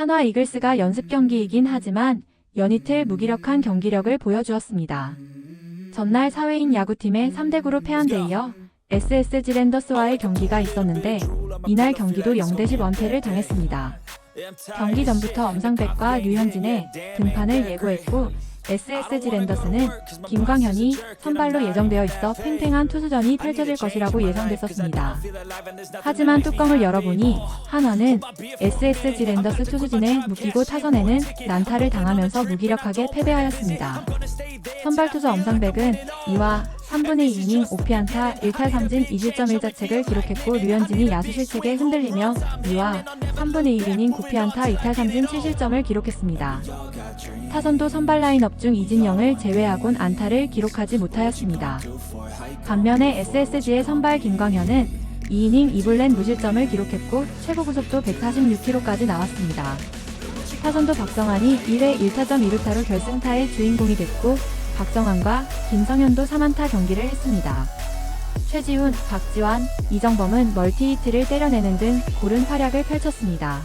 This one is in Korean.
한화 이글스가 연습 경기이긴 하지만 연이틀 무기력한 경기력을 보여주었습니다. 전날 사회인 야구팀의 3대9로 패한 데 이어 SSG 랜더스와의 경기가 있었는데 이날 경기도 0대10 원패를 당했습니다. 경기 전부터 엄상백과 류현진의 등판을 예고했고 SSG 랜더스는 김광현이 선발로 예정되어 있어 팽팽한 투수전이 펼쳐질 것이라고 예상됐었습니다. 하지만 뚜껑을 열어보니 한화는 SSG 랜더스 투수진에 묶이고 타선에는 난타를 당하면서 무기력하게 패배하였습니다. 선발 투수 엄상백은 2와 3분의 2이닝 5피안타 1탈 3진 2실점 1자책을 기록했고 류현진이 야수 실책에 흔들리며 2와 3분의 1이닝 9피안타 2탈 3진 7실점을 기록했습니다. 타선도 선발 라인업 중 이진영을 제외하곤 안타를 기록하지 못하였습니다. 반면에 SSG의 선발 김광현은 2이닝 2불낸 무실점을 기록했고 최고 구속도 146km까지 나왔습니다. 타선도 박성환이 1회 1타점 2루타로 결승타의 주인공이 됐고 박정환과 김성현도 3안타 경기를 했습니다. 최지훈, 박지환, 이정범은 멀티히트를 때려내는 등 고른 활약을 펼쳤습니다.